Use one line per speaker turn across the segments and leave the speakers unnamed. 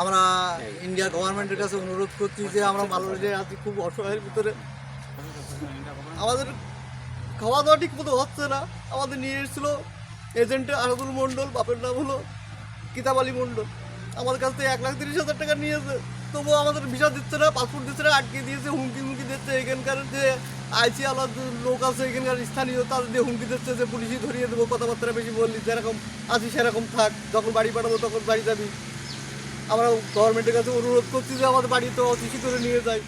আমরা ইন্ডিয়া গভর্নমেন্টের কাছে অনুরোধ করছি যে আমরা বাংলাদেশে আছি খুব অসহায়ের ভিতরে। আমাদের খাওয়া দাওয়া ঠিক মতো হচ্ছে না। আমাদের নিয়ে এসেছিল এজেন্টে আরাদুল মণ্ডল, বাপের নাম হলো কিতাব আলী মণ্ডল। আমাদের কাছ থেকে এক লাখ তিরিশ হাজার টাকা নিয়েছে। তবুও আমাদের ভিসা দিচ্ছে না পাসপোর্ট দিচ্ছে না, আটকে দিয়েছে, হুমকি হুমকি দিচ্ছে। এখানকার যে আইসি আলার যে লোক আছে, এখানকার স্থানীয় তাদের দিয়ে হুমকি দিচ্ছে যে পুলিশই ধরিয়ে দেবো, কথাবার্তা বেশি বললি, যেরকম আছি সেরকম থাক, যখন বাড়ি পাঠাবো তখন বাড়ি যাবি। আমরা গভর্নমেন্টের কাছে অনুরোধ করছি যে আমাদের বাড়িতে অতিথি করে নিয়ে যায়।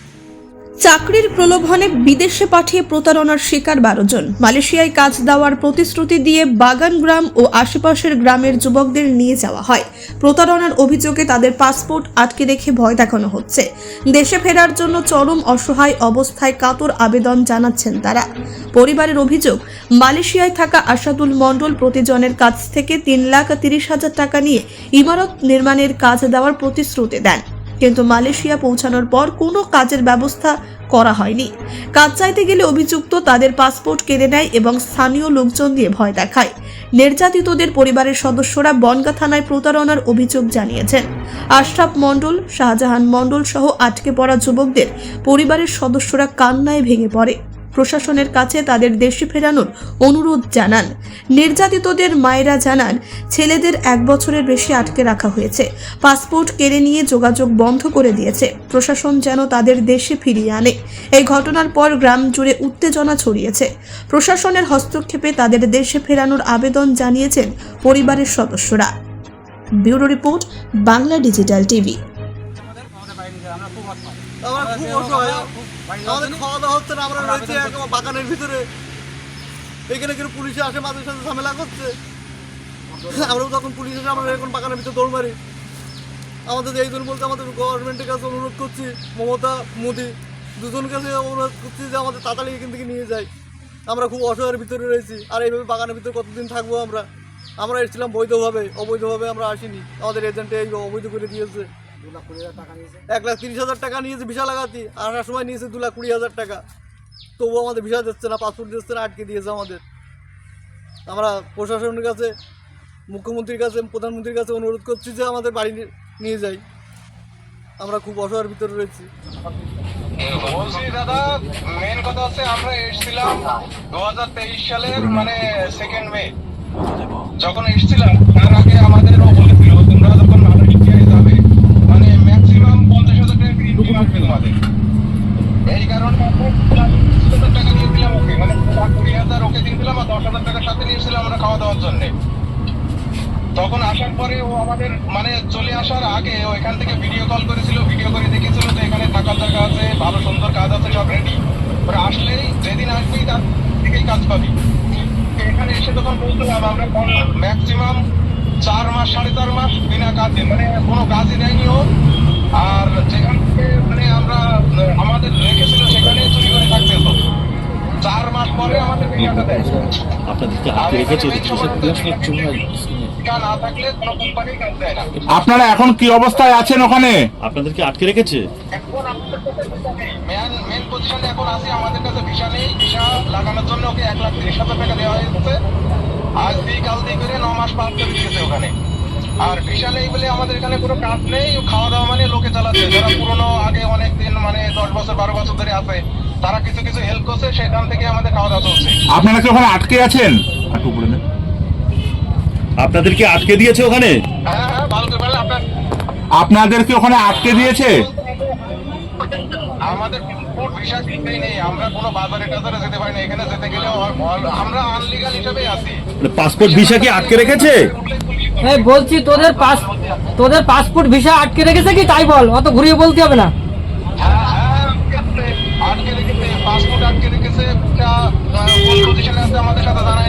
চাকরির প্রলোভনে বিদেশে পাঠিয়ে প্রতারণার শিকার বারো জন। মালয়েশিয়ায় কাজ দেওয়ার প্রতিশ্রুতি দিয়ে বাগান গ্রাম ও আশেপাশের গ্রামের যুবকদের নিয়ে যাওয়া হয়। প্রতারণার অভিযোগে তাদের পাসপোর্ট আটকে রেখে ভয় দেখানো হচ্ছে। দেশে ফেরার জন্য চরম অসহায় অবস্থায় কাতর আবেদন জানাচ্ছেন তারা। পরিবারের অভিযোগ, মালয়েশিয়ায় থাকা আসাদুল মণ্ডল প্রতিজনের কাছ থেকে তিন লাখ তিরিশ হাজার টাকা নিয়ে ইমারত নির্মাণের কাজ দেওয়ার প্রতিশ্রুতি দেন। কিন্তু মালয়েশিয়া পৌঁছানোর পর কোনো কাজের ব্যবস্থা করা হয়নি। কাজ চাইতে গেলে অভিযুক্ত তাদের পাসপোর্ট কেড়ে নেয় এবং স্থানীয় লোকজন দিয়ে ভয় দেখায়। নির্যাতিতদের পরিবারের সদস্যরা বনগা থানায় প্রতারণার অভিযোগ জানিয়েছেন। আশরাফ মণ্ডল, শাহজাহান মণ্ডল সহ আটকে পড়া যুবকদের পরিবারের সদস্যরা কান্নায় ভেঙে পড়ে। প্রশাসনের কাছে তাদের দেশে ফেরানোর অনুরোধ জানান। নির্যাতিতদের মায়েরা জানান, ছেলেদের এক বছরের বেশি আটকে রাখা হয়েছে। পাসপোর্ট কেড়ে নিয়ে যোগাযোগ বন্ধ করে দিয়েছে। প্রশাসন যেন তাদের দেশে ফিরিয়ে আনে। এই ঘটনার পর গ্রাম জুড়ে উত্তেজনা ছড়িয়েছে। প্রশাসনের হস্তক্ষেপে তাদের দেশে ফেরানোর আবেদন জানিয়েছেন পরিবারের সদস্যরা। Bureau report, Bangla digital TV.
আমরা খুব অসহায়। আমাদের খাওয়া দাওয়া হচ্ছে না আমরা রয়েছি বাগানের ভিতরে। এখানে কিন্তু পুলিশে আসে মাঝে সাথে ঝামেলা করছে। আমরাও তখন পুলিশ এসে আমরা এখন বাগানের ভিতরে দৌড় মারি। আমাদের এই জন্য বলতে আমাদের গভর্নমেন্টের কাছে অনুরোধ করছি মমতা মোদি দুজন কাছে অনুরোধ করছি যে আমাদের তাড়াতাড়ি এখান থেকে নিয়ে যাই আমরা খুব অসহায়ের ভিতরে রয়েছি আর এইভাবে বাগানের ভিতরে কতদিন থাকব আমরা? আমরা এসেছিলাম বৈধভাবে অবৈধভাবে আমরা আসিনি। আমাদের এজেন্টে এই অবৈধ করে দিয়েছে। এক লাখ তিরিশ হাজার টাকা নিয়েছে ভিসা লাগাতি আসার সময় নিয়েছে দু লাখ কুড়ি হাজার টাকা। তবুও আমাদের ভিসা দিচ্ছে না পাসপোর্ট দিচ্ছে না আটকে দিয়েছে আমাদের। আমরা প্রশাসনের কাছে মুখ্যমন্ত্রীর কাছে প্রধানমন্ত্রীর কাছে অনুরোধ করছি যে আমাদের বাড়ি নিয়ে যাই। আমরা খুব অসহায়ের ভিতরে রয়েছি।
বলছি দাদা মেন কথা হচ্ছে আমরা এসেছিলাম দু হাজার তেইশ সালের মানে সেকেন্ড মে যখন এসেছিলাম তার আগে আমাদের বলেছিল তোমরা যখন মালয়েশিয়ায় যাবে মানে ম্যাক্সিমাম পঞ্চাশ হাজার টাকা ফি আসবে তোমাদের এই কারণে আমরা পঁচিশ হাজার টাকা নিয়েছিলাম ওকে মানে লাখ কুড়ি হাজার ওকে দিয়েছিলাম আর দশ হাজার টাকার সাথে নিয়েছিলাম আমরা খাওয়া দাওয়ার জন্য তখন আসার পরে ও আমাদের মানে চলে আসার আগে ও এখান থেকে ভিডিও কল করেছিল ভিডিও করে দেখেছিল যে এখানে থাকার জায়গা আছে ভালো সুন্দর কাজ আছে সব রেডি ওরা আসলেই যেদিন আসবেই তার থেকেই কাজ পাবি। এখানে এসে তখন বলছিলাম আমরা ম্যাক্সিমাম চার মাস সাড়ে চার মাস বিনা কাজে মানে কোনো কাজই দেয়নি ও। আর যেখান থেকে মানে আমরা আমাদের রেখেছিল সেখানে চুরি করে থাকতে হতো চার মাস পরে আমাদের বিনাটা দেয়।
আপনাদেরকে
টিকা না থাকলে কোনো কোম্পানি কাজ দেয় না।
আপনারা এখন কি অবস্থায় আছেন ওখানে?
আপনাদেরকে আটকে রেখেছে?
এখন আমাদের কাছে ভিসা নেই। মেন মেন পজিশনে এখন আছি আমাদের কাছে ভিসা নেই। ভিসা লাগানোর জন্য ওকে এক লাখ তিরিশ হাজার টাকা দেওয়া হয়েছে। আজ দিয়ে কাল দিয়ে করে ন মাস পার করে দিয়েছে ওখানে। আর ভিসা নেই বলে আমাদের এখানে কোনো কাজ নেই। খাওয়া দাওয়া মানে লোকে চালাচ্ছে। যারা পুরনো আগে অনেক দিন মানে দশ বছর বারো বছর ধরে আছে তারা কিছু কিছু হেল্প করছে সেখান থেকে আমাদের খাওয়া দাওয়া চলছে।
আপনারা কি ওখানে আটকে আছেন? একটু উপরে নেন।
আপনাদেরকে আটকে দিয়েছে ওখানে?
হ্যাঁ হ্যাঁ
আপনাদেরকে ওখানে আটকে দিয়েছে?
আমাদের কোন ভিসা দিতেই নেই। আমরা কোনো বাজারে টাজারে যেতে পারি না। এখানে যেতে গেলে অ- অ- আমরা আনলিগাল হিসেবেই আছি।
পাসপোর্ট ভিসা কি আটকে রেখেছে?
এই বলছি তোদের পাস তোদের পাসপোর্ট ভিসা আটকে রেখেছে কি? তাই বল অত ঘুরিয়ে বলতে হবে না।
হ্যাঁ, হ্যাঁ, আটকে রেখেছে। পাসপোর্ট আটকে রেখেছে। কোন পজিশনে আছে আমাদের সাথে জানায়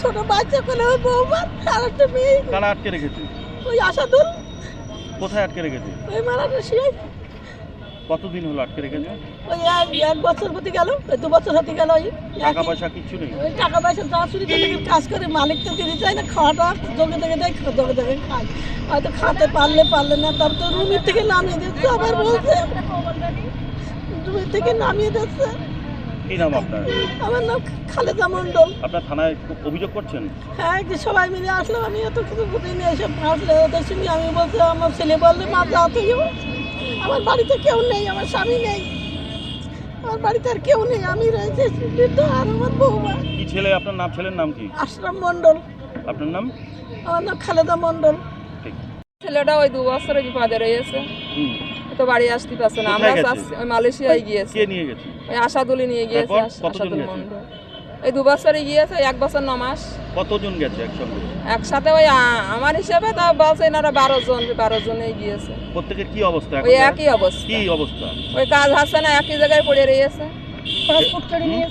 ছোট বাচ্চা কোলে ওই বৌমা আর একটা মেয়ে।
কারা আটকে রেখেছে?
ওই আশাদুল
কোথায় আটকে রেখেছে?
ওই মারাটা শিয়াই
কতদিন হলো আটকে রেখেছে?
ওই এক এক বছর হতে গেল দু বছর হতে গেল ওই।
টাকা পয়সা কিচ্ছু নেই?
ওই টাকা পয়সা যা চুরি করে কাজ করে মালিক তো দিতে চায় না খাওয়াটা জগে জগে দেয় জগে জগে খায়। হয়তো খাতে পারলে পারলে না তার তো রুমের থেকে নামিয়ে দিচ্ছে আবার বলছে। রুমের থেকে নামিয়ে দিচ্ছে।
কি নাম আপনার?
আমার নাম খালেদা মণ্ডল।
আপনার থানায় অভিযোগ করছেন?
হ্যাঁ যে সবাই মিলে আসলাম আমি এত কিছু বুঝিনি এসব আসলে ওদের সঙ্গে আমি বলছি আমার ছেলে বললে মা তুইও আমার বাড়িতে কেউ নেই আমার স্বামী নেই। আমার বাড়িতে আর কেউ নেই আমি রয়েছে বৃদ্ধ আর আমার বৌমা।
কি ছেলে? আপনার নাম ছেলের নাম কি?
আশরাম মণ্ডল।
আপনার নাম?
আমার নাম খালেদা মণ্ডল।
ঠিক।
ছেলেটা ওই দু বছরে বিপদে রয়েছে।
হুম।
তো বাড়ি আসতে পারছে না আমরা ওই মালয়েশিয়ায় গিয়েছে।
কে নিয়ে গেছে?
ওই আশাদুলি নিয়ে গিয়েছে আশাদুল? মন্ডল এই দু বছরে গিয়েছে এক বছর ন মাস।
কতজন গেছে একসঙ্গে?
একসাথে ওই আমার হিসেবে তা বলছে এনারা বারো জন বারো জনে গিয়েছে।
প্রত্যেকের কি অবস্থা এখন?
ওই একই অবস্থা।
কি অবস্থা?
ওই কাজ হচ্ছে না একই জায়গায় পড়ে রয়েছে।
পাসপোর্ট কেড়ে নিয়ে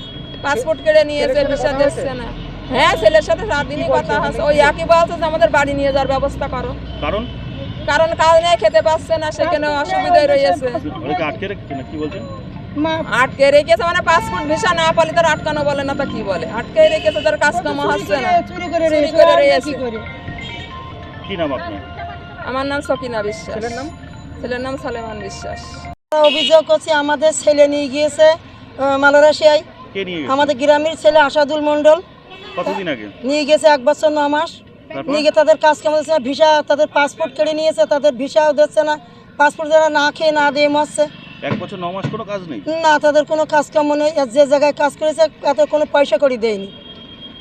পাসপোর্ট কেড়ে নিয়েছে ভিসা দিচ্ছে না। হ্যাঁ ছেলের সাথে সাত দিনই কথা হচ্ছে। ওই একই বলছে যে আমাদের বাড়ি নিয়ে যাওয়ার ব্যবস্থা করো।
কারণ?
কারণ কাজ নেই খেতে পাচ্ছে না সেখানে অসুবিধায় রয়েছে।
আটকে রেখেছে
মানে পাসপোর্ট ভিসা না পালে তার আটকানো বলে না তা কি বলে? আটকে রেখেছে তার কাজ কাম হচ্ছে না।
চুরি করে রয়েছে
করে
আর
রয়েছে।
কি
নাম আপনার?
আমার নাম সকিনা বিশ্বাস। ছেলের নাম? ছেলের নাম সালেমান বিশ্বাস।
অভিযোগ করছি আমাদের ছেলে নিয়ে গিয়েছে মালয়েশিয়ায়।
নিয়ে
আমাদের গ্রামের ছেলে
আসাদুল মন্ডল
নিয়ে গেছে এক বছর ন মাস। নিয়ে গিয়ে তাদের কাজ কাম দিচ্ছে না? ভিসা তাদের পাসপোর্ট কেড়ে নিয়েছে তাদের ভিসাও দিচ্ছে না। পাসপোর্ট যারা না খেয়ে না দিয়ে মরছে।
এক বছর ন মাস কোনো কাজ নেই?
না তাদের কোনো কাজ কাম নেই। আর যে জায়গায় কাজ করেছে তাদের কোনো পয়সা করে দেয়নি।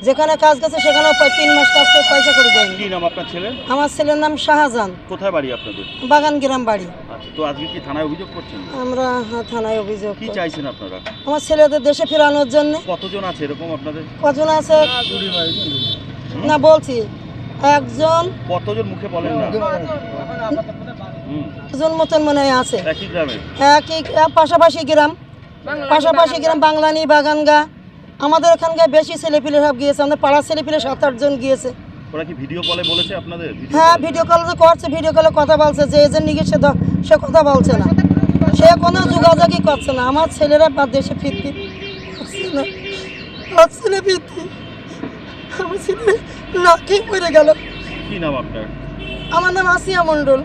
যেখানে কাজ গেছে সেখানেও প্রায় তিন মাস কাজ করে পয়সা করে দেয়নি।
কি নাম আপনার ছেলে
আমার ছেলের নাম শাহজাহান।
কোথায় বাড়ি আপনাদের?
বাগান গ্রাম বাড়ি।
আচ্ছা তো আজকে কি থানায় অভিযোগ করছেন?
আমরা হ্যাঁ, থানায় অভিযোগ
কি
করি।
চাইছেন আপনারা?
আমার ছেলেদের দেশে ফেরানোর জন্য।
কতজন আছে এরকম আপনাদের?
কজন আছে? না বলছি। একজন
কতজন মুখে বলেন না? হুম
মতন মনে হয় আছে।
একই গ্রামে?
একই পাশাপাশি গ্রাম। পাশাপাশি গ্রাম বাংলানি বাগানগা আমাদের এখানকার বেশি ছেলেপিলে সব গিয়েছে। আমাদের পাড়ার ছেলেপিলে সাত আটজন গিয়েছে।
ওরা কি ভিডিও কলে বলেছে আপনাদের?
হ্যাঁ ভিডিও কল তো করছে ভিডিও কলে কথা বলছে। যে এজেন্ট নিয়ে দ- সে কথা বলছে না। সে কোনো যোগাযোগই করছে না। আমার ছেলেরা বা দেশে ফিরতে পারছে না। পারছে না ফিরতে আমার পড়ে গেল?
কি নাম আপনার?
আমার নাম আসিয়া মণ্ডল।